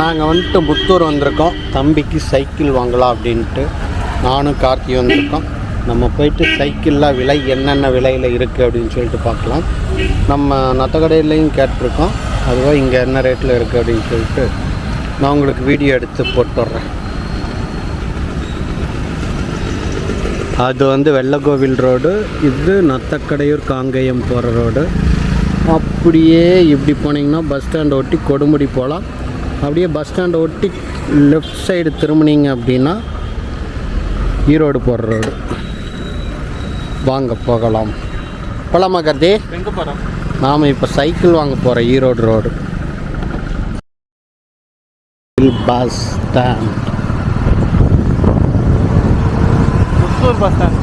நாங்கள் வந்துட்டு புத்தூர் வந்திருக்கோம். தம்பிக்கு சைக்கிள் வாங்கலாம் அப்படின்ட்டு நானும் கார்த்தி வந்திருக்கோம். நம்ம போயிட்டு சைக்கிளில் விலை என்னென்ன விலையில் இருக்குது அப்படின்னு சொல்லிட்டு பார்க்கலாம். நம்ம நத்தக்கடையிலையும் கேட்டிருக்கோம். அதுவாக இங்கே என்ன ரேட்டில் இருக்குது அப்படின்னு சொல்லிட்டு நான் உங்களுக்கு வீடியோ எடுத்து போட்டுடுறேன். அது வந்து வெள்ளக்கோவில் ரோடு இது நத்தக்கடையூர் காங்கேயம் போகிற ரோடு. அப்படியே இப்படி போனீங்கன்னா பஸ் ஸ்டாண்ட் ஒட்டி கொடுமுடி போகலாம். அப்படியே பஸ் ஸ்டாண்டை ஒட்டி லெஃப்ட் சைடு திரும்பினீங்க அப்படின்னா ஈரோடு போகிற ரோடு வாங்க போகலாம். போகலாமா கருதி எங்கே போகிறோம் நாம் இப்போ சைக்கிள் வாங்க போகிறோம் Erode road bus stand Puthur bus stand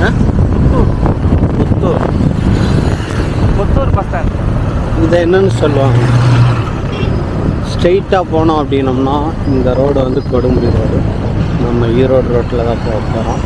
ஆ? புத்தூர். புத்தூர். புத்தூர் பஸ் ஸ்டாண்ட் இதை என்னன்னு சொல்லுவாங்க? ஸ்ட்ரெயிட்டாக போனோம் அப்படின்னோம்னா இந்த ரோடு வந்து கொடுமுடி ரோடு. நம்ம ஈரோடு ரோட்டில் தான் போக போகிறோம்.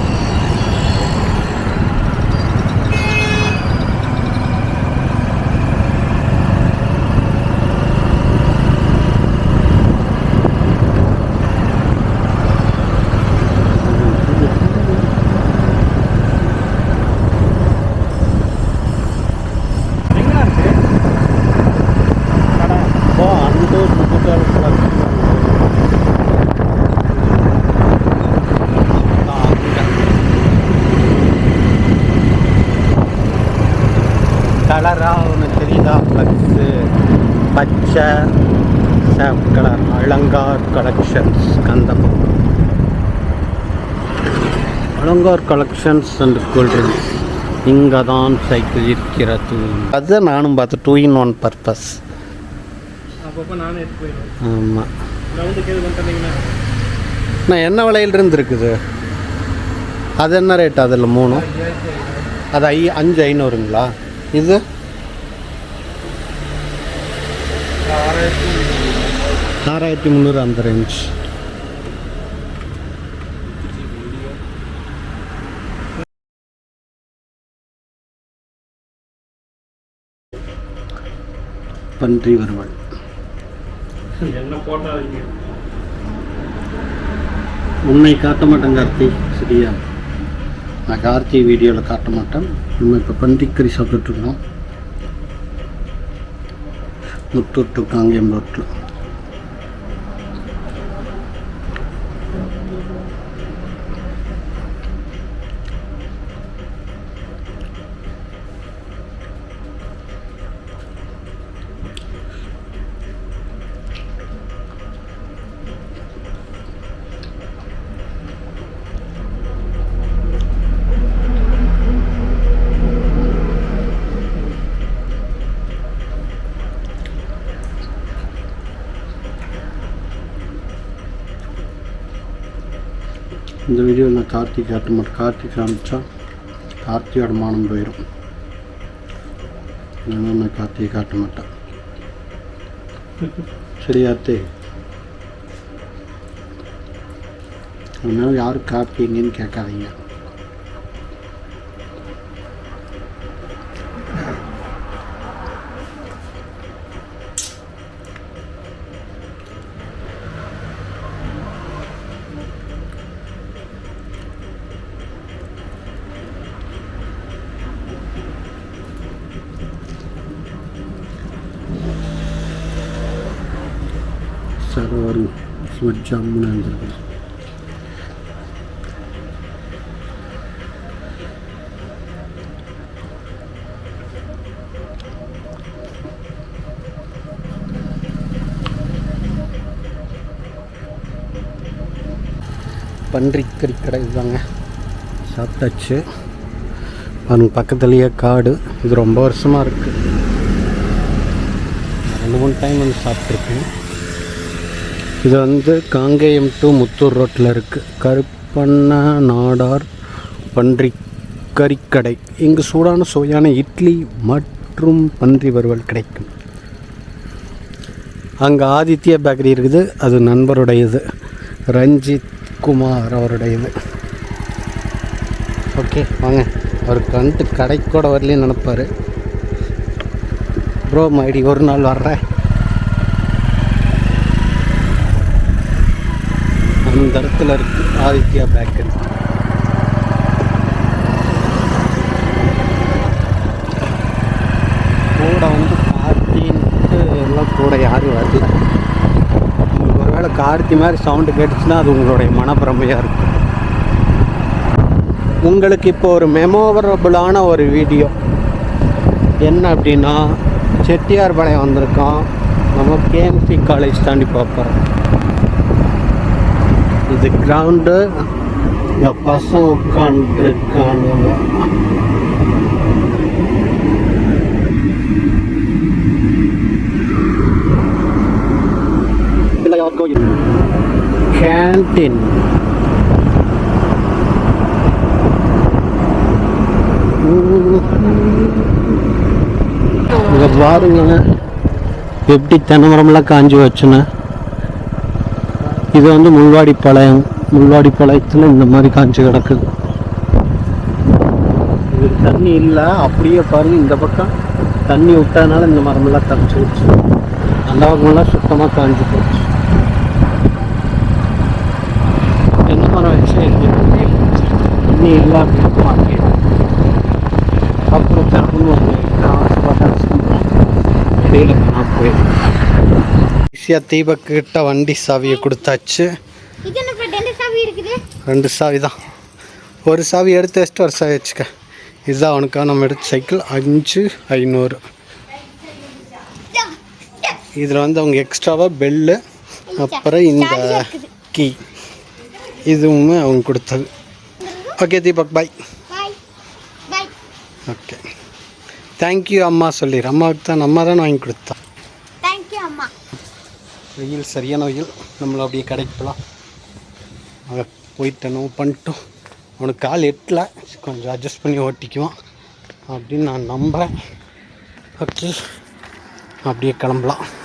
ஃப்ளக்ஸு பச்சை சேப் கலர் அலங்கார் கலெக்ஷன்ஸ் கந்தம் அலங்கார் கலெக்ஷன்ஸ் அண்ட் கூல்ட்ரிங்க்ஸ் இங்கே தான் சைக்கிள் இருக்கிறது. அதுதான் நானும் பார்த்தேன் டூ இன் ஒன் பர்பஸ் ஆமாம் நான் என்ன விலையிலிருந்து இருக்குது? அது என்ன ரேட் அதில் மூணு. அது ஐ அஞ்சு ஐநூறுங்களா? இது? ஆறாயிரத்தி முந்நூறு அந்த ரேஞ்ச் பன்றி வறுவல் உன்னை காட்ட மாட்டேன் கார்த்தி சரியா? நான் கார்த்தி வீடியோவில் காட்ட மாட்டேன். நம்ம இப்போ பன்றிக்கறி சாப்பிட்டுட்ருக்கோம் முத்தூர் டு காங்கேயம் ரோட்டில் இந்த வீடியோ நான் கார்த்திக் காட்ட மாட்டேன் கார்த்திக் காமிச்சா கார்த்தியோட மானம் போயிடும் நான் கார்த்திகை காட்ட மாட்டேன். சரியாத்தே அதனால் யாரும் கார்த்திகைங்கன்னு கேட்காதீங்க. சர்வர் ஸ்வீட் ஜாமுன் இருந்திருக்கு பன்றிக்கறி கடை இதுதாங்க. சாப்பிட்டாச்சு. பாருங்க பக்கத்துலேயே காடு. இது ரொம்ப வருஷமாக இருக்குது ரெண்டு மூணு டைம் வந்து சாப்பிட்ருக்கேன் இது வந்து காங்கேயம் டு முத்தூர் ரோட்டில் இருக்குது கருப்பண்ண நாடார் பன்றி கறிக்கடை இங்கு சூடான சுவையான இட்லி மற்றும் பன்றி வறுவல் கிடைக்கும். அங்கே ஆதித்யா பேக்கரி இருக்குது. அது நண்பருடையது. ரஞ்சித் குமார் அவருடையது. ஓகே வாங்க. அவர் கண்டு கடைக்கூட வரலன்னு நினப்பார். ப்ரோ மைடி ஒரு நாள் வர்றேன். இந்த இடத்துல இருக்கு. ஆதித்யா பேக்கரி கூட வந்து கார்த்தின்ட்டு எல்லாம் கூட யாரும் வரல. உங்களுக்கு ஒருவேளை கார்த்தி மாதிரி சவுண்டு கேட்டுச்சுன்னா அது உங்களுடைய மனப்பிரமையாக இருக்கும். உங்களுக்கு இப்போ ஒரு மெமோரபுளான ஒரு வீடியோ என்ன அப்படின்னா செட்டியார் பாளையம் வந்திருக்கோம் நம்ம கேஎம்சி காலேஜ் தாண்டி பார்ப்போம் இது கிரவுண்டு இந்த பசங்க உட்காந்துருக்கானுங்க கேன்டீன் இங்க பாருங்க எப்படி தென்னைமரம்லாம் காஞ்சி வச்சுன்னு இது வந்து முள்வாடி பாளையம் முள்வாடி பாளையத்தில் இந்த மாதிரி காஞ்சி கிடக்குது. இது தண்ணி இல்லை அப்படியே பாருங்க இந்த பக்கம். தண்ணி விட்டதுனால இந்த மரமெல்லாம் தரைச்சி வச்சு அந்த பக்கமெல்லாம் சுத்தமாக காஞ்சி போச்சு. எந்த மரம் வச்சு தண்ணி இல்லை. அப்படின்னு மாட்டேன் அப்புறம் திறந்து இடையில நான் போயிருக்கேன் ஈஸியாக தீபக்கிட்ட வண்டி சாவியை கொடுத்தாச்சு. ரெண்டு சாவி தான். ஒரு சாவி எடுத்து வச்சுட்டு ஒரு சாவி வச்சுக்க. இதுதான் அவனுக்காக நம்ம எடுத்த சைக்கிள். அஞ்சு ஐநூறு. இதில் வந்து அவங்க எக்ஸ்ட்ராவாக பெல்லு அப்புறம் இந்த கீ இதுவுமே அவங்க கொடுத்தது. Okay Deepak bye okay thank you அம்மா சொல்லிடு அம்மாவுக்கு தான் அம்மா தானே வாங்கி கொடுத்தா வெயில் சரியான வெயில். நம்மளை அப்படியே கடைக்கு போகலாம் அங்கே போயிட்டு பண்ணிட்டோம். அவனுக்கு கால் எட்டல. கொஞ்சம் அட்ஜஸ்ட் பண்ணி ஓட்டிக்குவான். அப்படின்னு நான் நம்புகிறேன் ஓகே. அப்படியே கிளம்பலாம்.